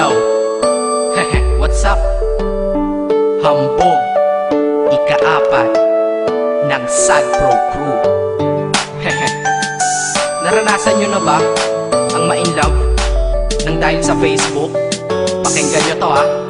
Yo, what's up? Hambog, ikaapat ng Sad Pro Crew. Naranasan nyo na ba ang ma-inlove nang dahil sa Facebook? Pakinggan nyo to ha.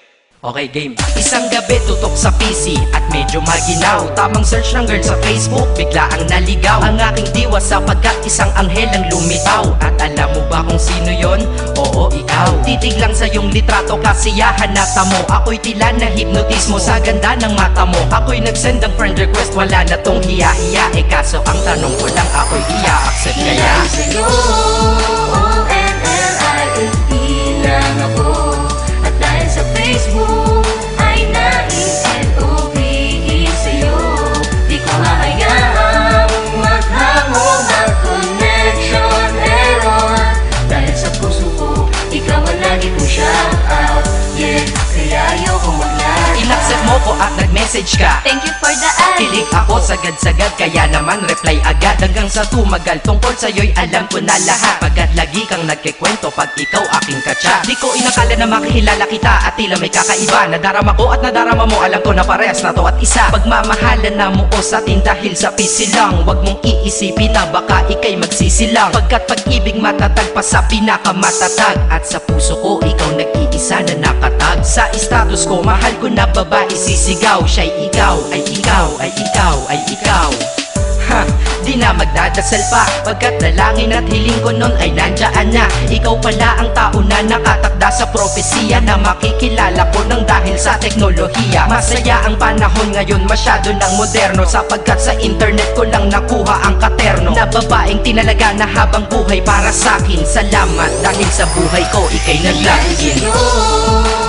Okay, game. Isang gabi tutok sa PC at medyo maginaw Tamang search ng girl sa Facebook, bigla ang naligaw. Ang aking diwa sapagkat isang anghel ang lumitaw. At alam mo ba kung sino yon? Oo, ikaw. Titig lang sa iyong litrato, kasiyahan na tamo. Ako'y tila na hipnotismo sa ganda ng mata mo. Ako'y nagsend ng friend request, wala na tong hiya-hiya. Eh kaso ang tanong ko lang, ako'y iya-accept kaya? Ilan nag-message ka. Thank you for the ad. Kilig ako sagad-sagad kaya naman reply agad. Hanggang sa tumagal tungkol sa'yo'y alam ko na lahat. Pagkat lagi kang nagkikwento pag ikaw aking katsa Di ko inakala na makikilala kita at tila may kakaiba. Nadarama ko at nadarama mo alam ko na parehas na to at isa. Pagmamahalan na mo o sa atin dahil sa pisi lang. Huwag mong iisipin na baka ikay magsisilang. Pagkat pag-ibig matatag pa sa pinakamatatag. At sa puso ko ikaw nag-iisa na nakatag. Sa status ko mahal ko na babae sisigaw. Siya'y ikaw, ay ikaw, ay ikaw, ay ikaw. Ha, di na magdadasal pa Pagkat dalangin at hiling ko nun ay nandyan na. Ikaw pala ang tao na nakatakda sa propesiya Na makikilala ko nang dahil sa teknolohiya. Masaya ang panahon ngayon masyado ng moderno Sapagkat sa internet ko lang nakuha ang katerno. Na babaeng tinalaga na habang buhay para sakin Salamat. Dahil sa buhay ko ikay naglagin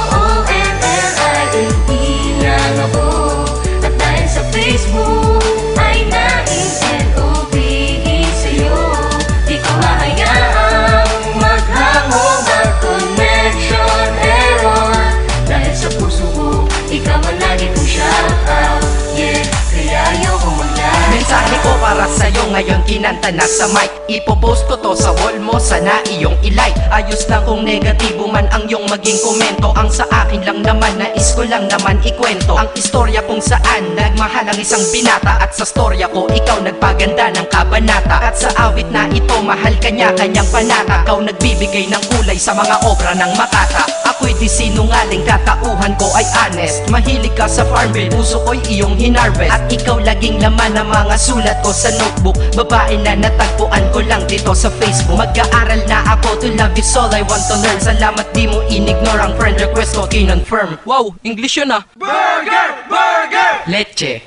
ngayon kinanta na sa mic. Ipopost ko to sa wall mo, sana iyong ilike. Ayos lang kung negatibo man ang iyong maging komento. Ang sa akin lang naman, nais ko lang naman ikwento. Ang istorya kung saan nagmahal ang isang binata. At sa storya ko, ikaw nagpaganda ng kabanata. At sa awit na ito, mahal kanya kanyang panata. Ikaw nagbibigay ng kulay sa mga obra ng makata. Ako'y di sinungaling, katauhan ko ay honest. Mahilig ka sa farm bill, puso ko'y iyong hinarvest. At ikaw laging laman ng mga sulat ko sa notebook Babae na natagpuan ko lang dito sa Facebook. Mag-aaral na ako to love is all I want to learn. Salamat di mo inignore ang friend request ko kinonfirm. Wow, English yun ah. Burger! Burger! Leche.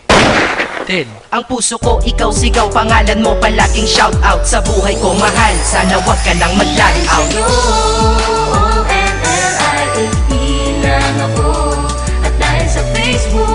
Ted. Ang puso ko, ikaw sigaw. Pangalan mo palaging shout out. Sa buhay ko mahal. Sana wag ka nang mag-lag out. Lang ako. At dahil sa Facebook